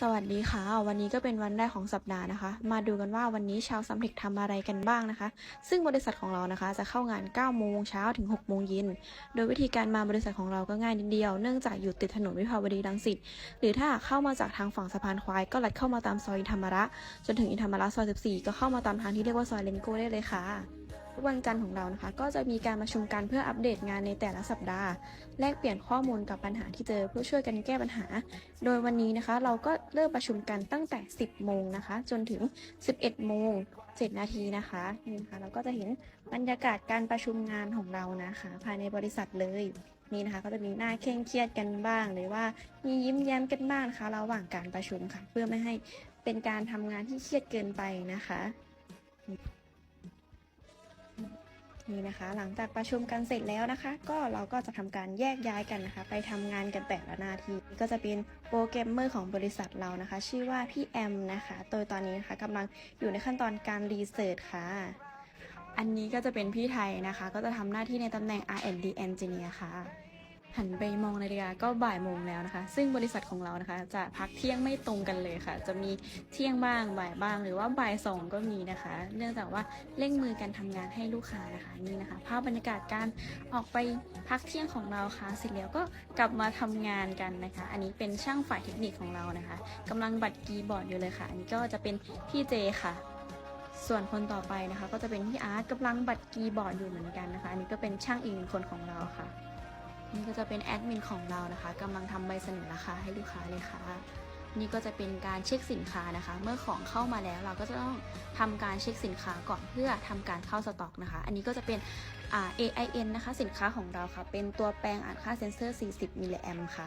สวัสดีค่ะ วันนี้ก็เป็นวันแรกของสัปดาห์นะคะ มาดูกันว่าวันนี้ชาวซัมเทคทำอะไรกันบ้างนะคะ ซึ่งบริษัทของเรานะคะ จะเข้างาน 9 โมงเช้าถึง 6 โมงเย็น โดยวิธีการมาบริษัทของเราก็ง่ายนิดเดียว เนื่องจากอยู่ติดถนนวิภาวดีรังสิต หรือถ้าเข้ามาจากทางฝั่งสะพานควาย ก็ลัดเข้ามาตามซอยอินธรรมระ จนถึงอินธรรมระซอย 14 ก็เข้ามาตามทางที่เรียกว่าซอยเลนโก้ได้เลยค่ะ วันจันทร์ของเรานะคะ ก็จะมีการประชุมกันเพื่ออัปเดตงานในแต่ละสัปดาห์ แลกเปลี่ยนข้อมูลกับปัญหาที่เจอเพื่อช่วยกันแก้ปัญหา โดยวันนี้นะคะ เราก็เริ่มประชุมกันตั้งแต่ 10 โมงนะคะ จนถึง 11 โมง 7 นาทีนะคะนี่นะคะเราก็จะเห็นบรรยากาศการประชุมงานของเรานะคะ ภายในบริษัทเลยนี่นะคะก็จะมีหน้าเคร่งเครียดกันบ้าง หรือว่ามียิ้มแย้มกันบ้างนะคะระหว่างการประชุมค่ะ เพื่อไม่ให้เป็นการทำงานที่เครียดเกินไปนะคะ นี่นะคะ หลังจากประชุมกันเสร็จแล้วนะคะ ก็เราก็จะทำการแยกย้ายกันนะคะ ไปทำงานกันแต่ละหน้าที่ก็จะเป็นโปรแกรมเมอร์ของบริษัทเรานะคะ ชื่อว่าพี่แอมนะคะโดยตอนนี้นะคะกำลังอยู่ในขั้นตอนการรีเสิร์ชค่ะ อันนี้ก็จะเป็นพี่ไทยนะคะ ก็จะทำหน้าที่ในตำแหน่ง R&D Engineer ค่ะ หันไปมองนาฬิกาก็บ่ายโมงแล้วนะคะ ซึ่งบริษัทของเรานะคะ จะพักเที่ยงไม่ตรงกันเลยค่ะ จะมีเที่ยงบ้างบ่ายบ้าง หรือว่าบ่ายสองก็มีนะคะ เนื่องจากว่าเร่งมือกันทำงานให้ลูกค้านะคะนี่นะคะ ภาพบรรยากาศการออกไปพักเที่ยงของเราค่ะ เสร็จแล้วก็กลับมาทำงานกันนะคะ อันนี้เป็นช่างฝ่ายเทคนิคของเรานะคะกำลังบัดกีบอร์ดอยู่เลยค่ะ อันนี้ก็จะเป็นพี่เจค่ะส่วนคนต่อไปนะคะ ก็จะเป็นพี่อาร์ตกำลังบัดกีบอร์ดอยู่เหมือนกันนะคะ อันนี้ก็เป็นช่างอีกหนึ่งคนของเราค่ะ นี่ก็จะเป็นแอดมินของเรานะคะกำลังทำใบเสนอราคาให้ลูกค้าเลยค่ะ นี่ก็จะเป็นการเช็คสินค้านะคะ เมื่อของเข้ามาแล้วเราก็จะต้องทำการเช็คสินค้าก่อนเพื่อทำการเข้าสต็อกนะคะ อันนี้ก็จะเป็น AIN นะคะสินค้าของเราค่ะ เป็นตัวแปลงอ่านค่าเซนเซอร์ 40 มิลลิแอมค่ะ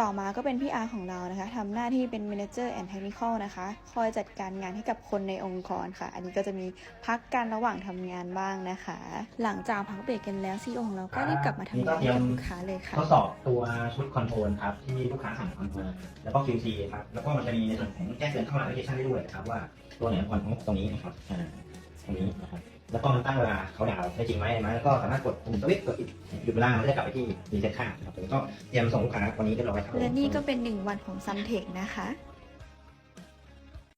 ต่อมาก็เป็นพี่อาร์ของเรานะคะทำหน้าที่เป็น Manager and Technical นะคะ คอยจัดการงานให้กับคนในองค์กรค่ะ อันนี้ก็จะมีพักกันระหว่างทำงานบ้างนะคะ หลังจากพักเบรกกันแล้วซีอของเราก็รีบกลับมาทำงานให้กับลูกค้าเลยค่ะทดสอบตัวชุดคอนโทรลครับที่ลูกค้าสั่งคอนโทรลแล้วก็ QC ครับแล้วก็มันจะมีในส่วนของแจ้งเตือนเข้ามาแอปพลิเคชันได้ด้วยนะครับว่าตัวไหนควรของตรงนี้นะครับอ่า ตรงนี้นะครับแล้วก็มันตั้งเวลาเขาดาวน์ได้จริงไหมอะไหมแล้วก็สามารถกดปุ่มสวิตช์กดหยุดเวลามันจะกลับไปที่รีเซ็ตค่าครับผมก็เตรียมส่งลูกค้าวันนี้เรียบร้อยครับและนี่ก็เป็นหนึ่งวันของซัมเทคนะคะ